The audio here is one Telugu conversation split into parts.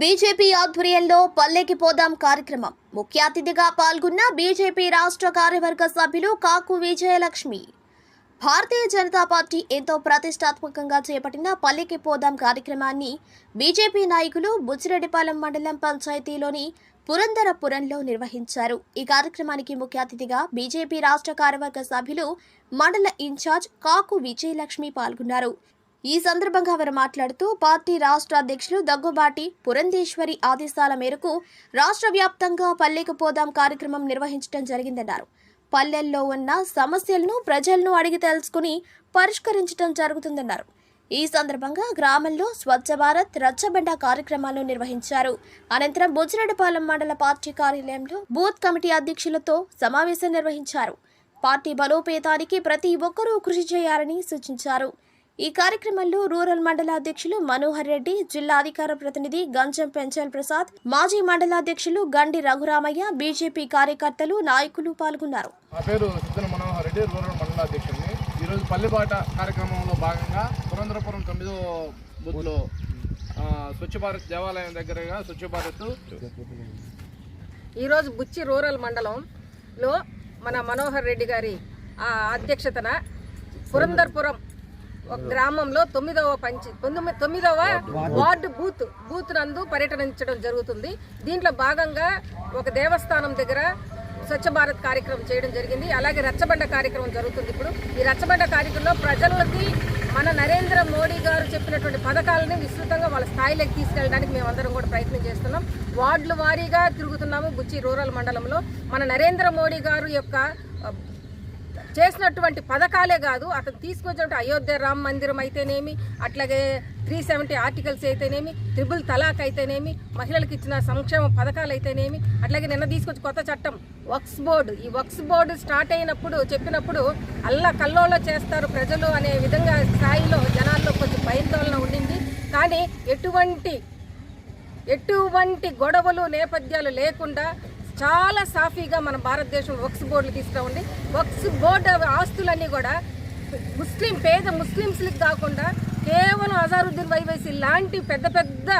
బీజేపీ ఆధ్వర్యంలో పల్లెకి పోదాం కార్యక్రమం. ముఖ్య అతిథిగా పాల్గొన్న బీజేపీ రాష్ట్ర కార్యవర్గ సభ్యులు కాకు విజయలక్ష్మి. భారతీయ జనతా పార్టీ ఎంతో ప్రతిష్టాత్మకంగా చేపట్టిన పల్లెకి పోదాం కార్యక్రమాన్ని బీజేపీ నాయకులు బుచ్చిరెడ్డిపాలెం మండలం పంచాయతీలోని పురందరపురంలో నిర్వహించారు. ఈ కార్యక్రమానికి ముఖ్య అతిథిగా బీజేపీ రాష్ట్ర కార్యవర్గ సభ్యులు మండల ఇన్ఛార్జ్ కాకు విజయలక్ష్మి పాల్గొన్నారు. ఈ సందర్భంగా వారు మాట్లాడుతూ పార్టీ రాష్ట్ర అధ్యక్షులు దగ్గుబాటి పురంధేశ్వరి ఆదేశాల మేరకు రాష్ట్ర వ్యాప్తంగా పల్లెకు పోదాం కార్యక్రమం నిర్వహించడం జరిగిందన్నారు. పల్లెల్లో ఉన్న సమస్యలను ప్రజలను అడిగి తెలుసుకుని పరిష్కరించడం జరుగుతుందన్నారు. ఈ సందర్భంగా గ్రామంలో స్వచ్ఛ భారత్ రచ్చబండ కార్యక్రమాలు నిర్వహించారు. అనంతరం బుజ్జిరెడ్డిపాలెం మండల పార్టీ కార్యాలయంలో బూత్ కమిటీ అధ్యక్షులతో సమావేశం నిర్వహించారు. పార్టీ బలోపేతానికి ప్రతి ఒక్కరూ కృషి చేయాలని సూచించారు. ఈ కార్యక్రమంలో రూరల్ మండల అధ్యక్షులు మనోహర్ రెడ్డి జిల్లా అధికార ప్రతినిధి గంజం పెంచల్ ప్రసాద్ మాజీ మండల అధ్యక్షులు గండి రఘురామయ్య బీజేపీ కార్యకర్తలు నాయకులు పాల్గొన్నారు. నా పేరు సిద్ధన మనోహర్ రెడ్డి రూరల్ మండల అధ్యక్షుడిని. ఈరోజు పల్లెబాట కార్యక్రమంలో భాగంగా పురంధరపురం తొమ్మిదో బూత్లో ఆ, స్వచ్ఛ భారత్ దేవాలయం దగ్గరగా స్వచ్ఛ భారత్. ఈరోజు బుచ్చి రూరల్ మండలంలో మన మనోహర్ రెడ్డి గారి ఆ, అధ్యక్షతన పురందర్పురం ఒక గ్రామంలో తొమ్మిదవ పంచి తొమ్మిదవ వార్డు బూత్ బూత్ నందు పర్యటనించడం జరుగుతుంది. దీంట్లో భాగంగా ఒక దేవస్థానం దగ్గర స్వచ్ఛ భారత్ కార్యక్రమం చేయడం జరిగింది. అలాగే రచ్చబండ కార్యక్రమం జరుగుతుంది ఇప్పుడు. ఈ రచ్చబండ కార్యక్రమంలో ప్రజలకి మన నరేంద్ర మోడీ గారు చెప్పినటువంటి పథకాలని విస్తృతంగా వాళ్ళ స్థాయిలోకి తీసుకెళ్ళడానికి మేమందరం కూడా ప్రయత్నం చేస్తున్నాం. వార్డుల వారీగా తిరుగుతున్నాము బుచ్చి రూరల్ మండలంలో. మన నరేంద్ర మోడీ గారు యొక్క చేసినటువంటి పథకాలే కాదు అతను తీసుకొచ్చినటువంటి అయోధ్య రామ మందిరం అయితేనేమి అట్లాగే త్రీ సెవెంటీ ఆర్టికల్స్ అయితేనేమి త్రిబుల్ తలాక్ అయితేనేమి మహిళలకు ఇచ్చిన సంక్షేమ పథకాలు అయితేనేమి అట్లాగే నిన్న తీసుకొచ్చి కొత్త చట్టం వక్స్ బోర్డు. ఈ వక్స్ బోర్డు స్టార్ట్ అయినప్పుడు చెప్పినప్పుడు అల్లా కల్లోలో చేస్తారు ప్రజలు అనే విధంగా స్థాయిలో జనాల్లో కొంచెం భయాందోళన ఉండింది. కానీ ఎటువంటి ఎటువంటి గొడవలు నేపథ్యాలు లేకుండా చాలా సాఫీగా మన భారతదేశం వక్స్ బోర్డులు తీసుకురావండి. వక్స్ బోర్డు ఆస్తులన్నీ కూడా ముస్లిం పేద ముస్లిమ్స్కి కాకుండా కేవలం అజారుద్దీన్ వైవైసీ లాంటి పెద్ద పెద్ద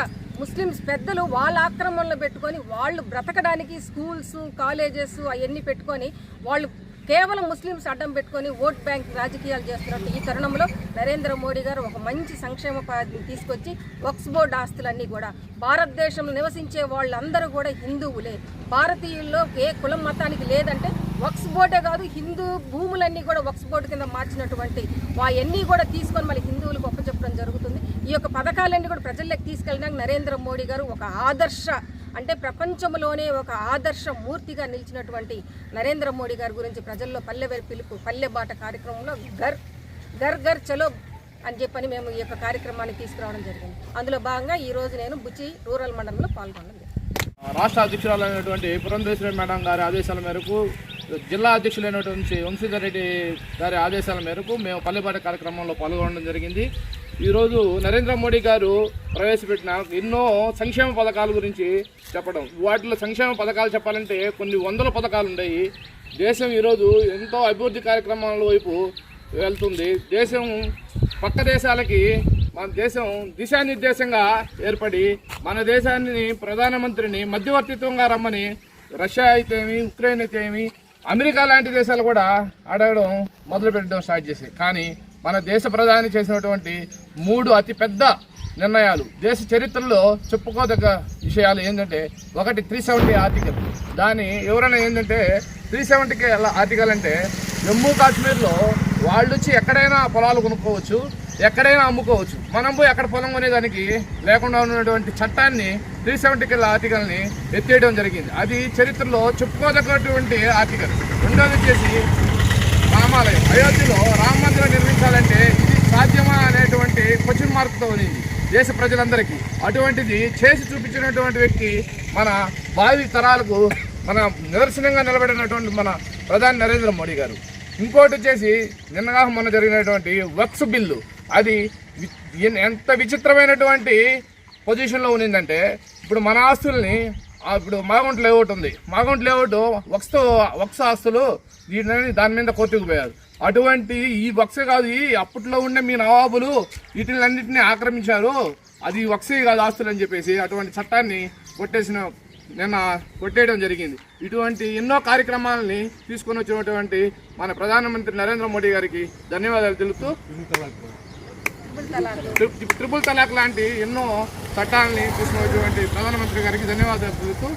ముస్లిమ్స్ పెద్దలు వాళ్ళ ఆక్రమణలో పెట్టుకొని వాళ్ళు బ్రతకడానికి స్కూల్స్ కాలేజెస్ అవన్నీ పెట్టుకొని వాళ్ళు కేవలం ముస్లింస్ అడ్డం పెట్టుకొని ఓట్ బ్యాంక్ రాజకీయాలు చేస్తున్నట్టు ఈ తరుణంలో నరేంద్ర మోడీ గారు ఒక మంచి సంక్షేమ తీసుకొచ్చి వక్స్ బోర్డ్ ఆస్తులన్నీ కూడా భారతదేశంలో నివసించే వాళ్ళందరూ కూడా హిందువులే. భారతీయుల్లో ఏ కులం మతానికి లేదంటే వక్స్ బోర్డే కాదు హిందూ భూములన్నీ కూడా వక్స్ బోర్డు కింద మార్చినటువంటి అవన్నీ కూడా తీసుకొని మళ్ళీ హిందువులకు ఒప్పచెప్పడం జరుగుతుంది. ఈ యొక్క పథకాలన్నీ కూడా ప్రజల్లోకి తీసుకెళ్ళడానికి నరేంద్ర మోడీ గారు ఒక ఆదర్శ అంటే ప్రపంచంలోనే ఒక ఆదర్శ మూర్తిగా నిలిచినటువంటి నరేంద్ర మోడీ గారి గురించి ప్రజల్లో పల్లె పిలుపు పల్లె బాట కార్యక్రమంలో గర్ గర్ గర్ చలో అని చెప్పని మేము ఈ యొక్క కార్యక్రమాన్ని తీసుకురావడం జరిగింది. అందులో భాగంగా ఈ రోజు నేను బుచ్చి రూరల్ మండలంలో పాల్గొనడం రాష్ట్ర అధ్యక్షురాలైనటువంటి పురంధేశ్వరి మేడం గారి ఆదేశాల మేరకు జిల్లా అధ్యక్షులైనటువంటి వంశీధర్ రెడ్డి గారి ఆదేశాల మేరకు మేము పల్లెబాట కార్యక్రమంలో పాల్గొనడం జరిగింది. ఈరోజు నరేంద్ర మోడీ గారు ప్రవేశపెట్టిన ఎన్నో సంక్షేమ పథకాల గురించి చెప్పడం. వాటిలో సంక్షేమ పథకాలు చెప్పాలంటే కొన్ని వందల పథకాలు ఉన్నాయి. దేశం ఈరోజు ఎంతో అభివృద్ధి కార్యక్రమాల వైపు వెళ్తుంది. దేశం పక్క దేశాలకి మన దేశం దిశానిర్దేశంగా ఏర్పడి మన దేశాన్ని ప్రధానమంత్రిని మధ్యవర్తిత్వంగా రమ్మని రష్యా అయితేమి ఉక్రెయిన్ అయితేమి అమెరికా లాంటి దేశాలు కూడా అడగడం మొదలుపెట్టడం స్టార్ట్ చేశాయి కానీ మన దేశ ప్రధాని చేసినటువంటి మూడు అతిపెద్ద నిర్ణయాలు. దేశ చరిత్రలో చెప్పుకోదగ్గ విషయాలు ఏంటంటే ఒకటి త్రీ సెవెంటీ ఆర్టికల్. దాని వివరణ ఏంటంటే త్రీ సెవెంటీకి ఆర్టికల్ అంటే జమ్మూ కాశ్మీర్లో వాళ్ళు వచ్చి ఎక్కడైనా పొలాలు కొనుక్కోవచ్చు ఎక్కడైనా అమ్ముకోవచ్చు. మనం పోయి ఎక్కడ పొలం కొనేదానికి లేకుండా ఉన్నటువంటి చట్టాన్ని త్రీ సెవెంటీ కిల్ల ఆర్టికల్ని ఎత్తేయడం జరిగింది. అది చరిత్రలో చెప్పుకోదగ్గటువంటి ఆర్టికల్. రెండోది వచ్చేసి రామాలయం. అయోధ్యలో రామ మందిరం నిర్మించాలంటే ఇది సాధ్యమా అనేటువంటి క్వశ్చన్ మార్క్తో ఉంది. దేశ ప్రజలందరికీ అటువంటిది చేసి చూపించినటువంటి వ్యక్తి మన భావి తరాలకు మన నిదర్శనంగా నిలబడినటువంటి మన ప్రధాని నరేంద్ర మోడీ గారు. ఇంకోటి వచ్చేసి నిన్నగా మొన్న జరిగినటువంటి వక్స్ బిల్లు. అది ఎంత విచిత్రమైనటువంటి పొజిషన్లో ఉన్నిందంటే ఇప్పుడు మన ఆస్తుల్ని ఇప్పుడు మాగంట్ లేఅవుట్ ఉంది. మాగంట్ లేఅవుట్ వక్స్ వక్స్ ఆస్తులు దీని దాని మీద కోర్టుకు పోయారు. అటువంటి ఈ వక్స కాదు ఈ అప్పట్లో ఉండే మీ నవాబులు వీటిలన్నింటినీ ఆక్రమించారు. అది వక్సీ కాదు ఆస్తులు అని చెప్పేసి అటువంటి చట్టాన్ని కొట్టేసిన నిన్న కొట్టేయడం జరిగింది. ఇటువంటి ఎన్నో కార్యక్రమాలని తీసుకొని వచ్చినటువంటి మన ప్రధానమంత్రి నరేంద్ర మోడీ గారికి ధన్యవాదాలు తెలుపుతూ ట్రి- ట్రిపుల్ తలాక్ లాంటి ఎన్నో చట్టాలని తీసుకున్నటువంటి ప్రధానమంత్రి గారికి ధన్యవాదాలు తెలుపుతూ